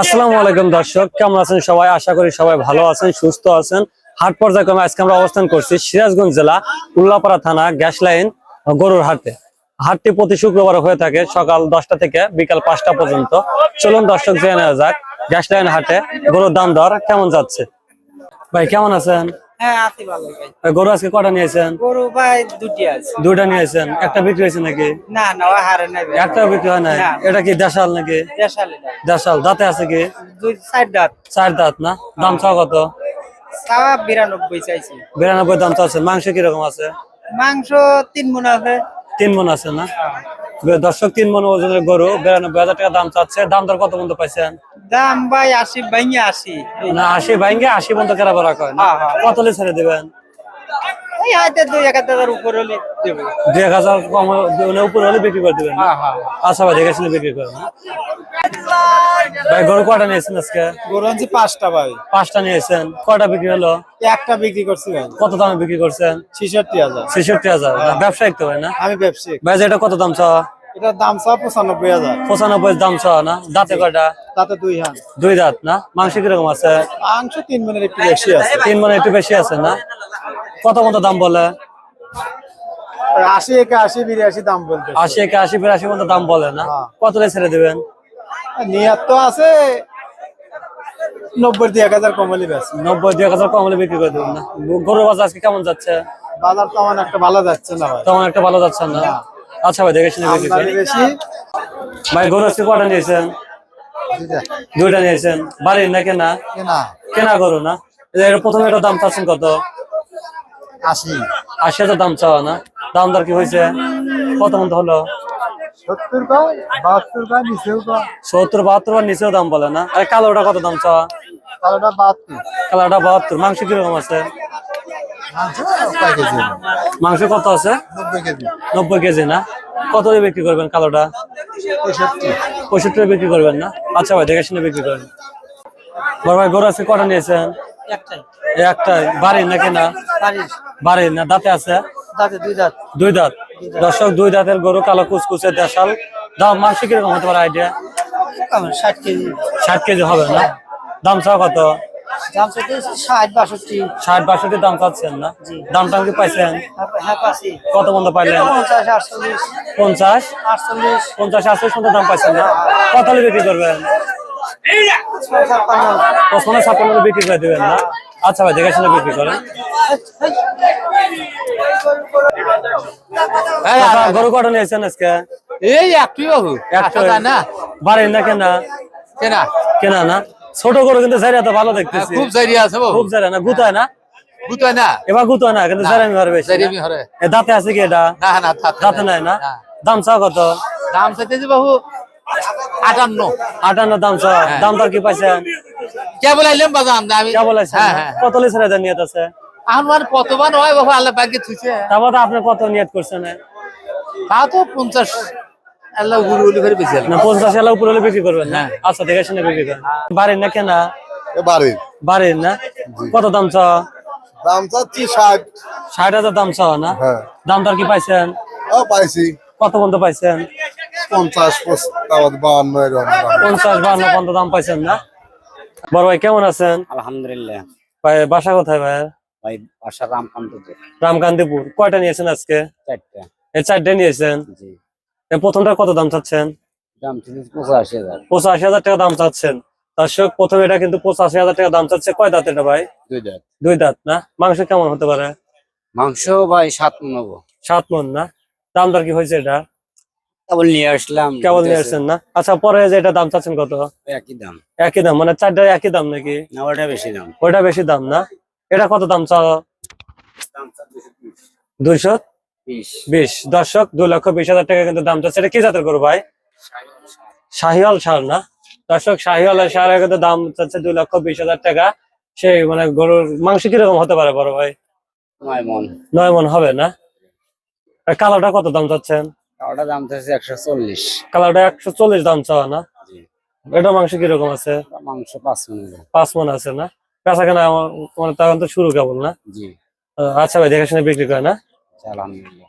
আসসালামু আলাইকুম দর্শক, কেমন আছেন সবাই? আশা করি সবাই ভালো আছেন, সুস্থ আছেন। হাট পর্যায়ক্রমে আজকে আমরা অবস্থান করছি সিরাজগঞ্জ জেলা উল্লাপাড়া থানা গ্যাস লাইন গরুর হাটে। হাটটি প্রতি শুক্রবার হয়ে থাকে সকাল দশটা থেকে বিকাল পাঁচটা পর্যন্ত। চলুন দর্শক, জেনে যাক, গ্যাস লাইন হাটে গরুর দাম দর কেমন যাচ্ছে? ভাই, কেমন আছেন? হ্যাঁ আছি ভালো ভাই। ভাই, গরু আজকে কটা নিয়েছেন গরু ভাই দুটি আছে। নিয়েছেন একটা বিক্রি হয়েছে নাকি? না না ওই হারে নাই একটা বিক্রি হয় নাই। এটা কি দেশাল নাকি? দেশালি দেশাল দাঁতে আছে কি? দুই সাইড দাঁত। চার দাঁত না? দাম কত? বিরানব্বই চাইছি। বিরানব্বই দাম মাংস কীরকম আছে? মাংস তিন মন আছে। তিন মন আছে না? দর্শক তিন মন ওজনের গরু বিরানব্বই হাজার টাকা দাম চাচ্ছে। দাম দর কত পর্যন্ত পাইছেন? দাম ভাই আশি ভাঙে আশি। না আশি ভাঙ্গে আশি পর্যন্ত কেনা বলা কয়? হ্যাঁ, হ্যাঁ। কত হলে ছেড়ে দেবেন? হয়তো দুই এক হাজার উপর হলে দেবো। দুই এক হাজার কম উপর হলে বিক্রি করে দেবেন হ্যাঁ আচ্ছা ভাই দেখে শুনে বিক্রি ভাই গরু নিয়েছেন আজকে? গরু আনছি পাঁচটা ভাই। পাঁচটা নিয়েছেন কয়টা বিক্রি হলো? একটা বিক্রি করছি ভাই কত দামে বিক্রি করছেন? ছেষট্টি হাজার। ছেষট্টি হাজার। ব্যবসায়িক তো ভাই না? আমি ব্যবসায়িক। ভাই এটা কত দাম চাওয়া? এটার দাম চা পঁচানব্বই হাজার। পঁচানব্বই দাম চাওয়া না? দাঁতে কয়টা? তাতে দুই হান দুই দাঁত না? মাংস কীরকম আছে? মাংস তিন মিনিট একটু বেশি আছে। তিন মানে একটু বেশি আছে না? কত মতো দাম বলে? আশি বিরাশি দাম বলতে আশি একে আশি বিরাশি মতো দাম বলে না? হ্যাঁ। কত ছেড়ে দিবেন? তো আছে নব্বই দিয়ে এক হাজার কমলি নব্বই দুই এক হাজার কম হলে বিক্রি করে দেবেন না? গরুর বাজার আজকে কেমন যাচ্ছে? বাজার তো আমার একটা ভালো যাচ্ছে না তেমন একটা ভালো যাচ্ছে না। আচ্ছা ভাই দেখে শুনে বেশি ভাই গরু আজকে কটা নিয়েছেন? দুইটা। নিয়েছেন। বাড়ির না কেনা? কেনা। গরু না? এটা প্রথমে একটা দাম চাচ্ছেন কত? আশি। আশি হাজার দাম চাওয়া না? দাম দর কি হয়েছে? কত মতো হলো? সত্তর বাহাত্তর কা নিচেও দাম বলে না? আরে কালোটা কত দাম চাওয়া? তাহলে বাহাত্তর। কালোটা বাহাত্তর। মাংস কীরকম আছে? মাংস কয় কেজি? মাংস কত আছে? নব্বই কেজি। না? কত দিয়ে বিক্রি করবেন কালোটা? পঁয়ষট্টি। বিক্রি করবেন না? আচ্ছা ভাই দেখে শুনে বিক্রি করেন। বড় ভাই গরু আছে কটা নিয়েছেন? একটাই। একটা বাড়ির না? কেনা পারিস না? দাঁতে আছে? দুই দাঁত। দর্শক দুই দাঁতের গরু কালো কুচকুচে দেশাল। দাম মাংস কীরকম হতে পারে আইডিয়া? ষাট কেজি। ষাট কেজি হবে না? দাম চাও কত? দাম ষাট বাষট্টি। ষাট বাষট্টি দাম চাচ্ছেন না? দাম টাম কি পাইছেন? হ্যাঁ পাচ্ছি কত বন্ধ পাইলেন? পঞ্চাশ আটচল্লিশ। পঞ্চাশ? আটচল্লিশ। পঞ্চাশ আশি পর্যন্ত দাম পাইছেন না? কত হলে বিক্রি করবেন? ছাপ্পান্ন। পঁচপান্ন ছাপ্পান্ন বিক্রি করে দেবেন না? আচ্ছা ভাই দেখে শুনে বিক্রি করেন। কাকা, গরু কটা নিয়েছেন আজকে? এই একটু বাবু। একটা একটা না। বাড়ির না কেনা? কেনা। কেনা না? ছোট গরু কিন্তু জারিয়া তো ভালো দেখতেছি। খুব জারি আছে খুব জারিয়া না গুতায় না? বুঝতে না? এবার গুতায় না কিন্তু জারিয়া ঘরে বেশি? হরে এ দাঁতে আছে কি এটা? না না দাঁতে নাই। না? দাম চাও কত? দাম চাইতেছি বাবু আটান্ন। আটান্ন দাম চাও দাম দর কি পাইছেন কে বলাইলাম বাজাম না আমি কে বলেছেন হ্যাঁ হ্যাঁ কত লিটার এটা নিয়ত আছে? আমার কতবার হয় বাবু আল্লাহ পাকে থুইছে? তারপর তো আপনি কত নিয়ত করছেন? তা তো পঞ্চাশ আল্লাহ গুরু গুলি করে বেশি না পঞ্চাশ হাজার উপরে হলে বিক্রি করবেন না? আচ্ছা দেখে শুনে বিক্রি করেন। বাড়ির না কেনা? বাড়ির বাড়ির না? কত দাম চাও দাম চাচ্ছি ষাট। ষাট হাজার দাম চাও না? হ্যাঁ। দাম দর কি পাইছেন? ও পাইছি। কত পর্যন্ত পাইছেন? পঞ্চাশ বাহান্ন এরকম পঞ্চাশ বান্ন পর্যন্ত দাম পাইছেন না? বড় ভাই কেমন আছেন? আলহামদুলিল্লাহ। ভাই বাসা কোথায় ভাই ভাই বাসা রামকান্তপুর। রামকান্দিপুর কয়টা নিয়েছেন আজকে? চারটা। এই চারটে নিয়েছেন? জি। প্রথমটা কত দাম চাচ্ছেন? পঁচাশি হাজার। টাকা দাম চাচ্ছেন। দর্শক প্রথমে এটা কিন্তু পঁচাশি হাজার টাকা দাম চাচ্ছে। কয় দাঁত এটা ভাই? দুই দাঁত। দুই দাঁত না? মাংস কেমন হতে পারে? মাংস ভাই সাত মন নেব। সাত মন না? দাম দর কি হয়েছে এটা? কেবল নিয়ে আসলাম। কেবল নিয়ে আসছেন না? আচ্ছা পরে যে এটা দাম চাচ্ছেন কত? একই দাম। একই দাম মানে চারটা একই দাম নাকি? না ওটা বেশি দাম। ওইটা বেশি দাম না? এটা কত দাম চাও? দুইশো? বিশ। দর্শক দুই লক্ষ বিশ হাজার টাকা কিন্তু দাম চাচ্ছে। এটা কি জাতের গরু ভাই? শাহিওয়াল সার না? দর্শক শাহিওয়াল সার কিন্তু দাম চাচ্ছে দুই লক্ষ বিশ হাজার টাকা। সেই মানে গরুর মাংস কীরকম হতে পারে বড় ভাই? নয় মন। নয় মন হবে না? কালোটা কত দাম চাচ্ছেন? দাম একশো চল্লিশ। কালোটা একশো চল্লিশ দাম চাওয়া না? এটা মাংস কীরকম আছে? মাংস পাঁচ মন আছে না? কাঁচা কেনা মানে তখন তো শুরু কেবল না? আচ্ছা ভাই দেখে শুনে বিক্রি করে না చాలా ఆనందంగా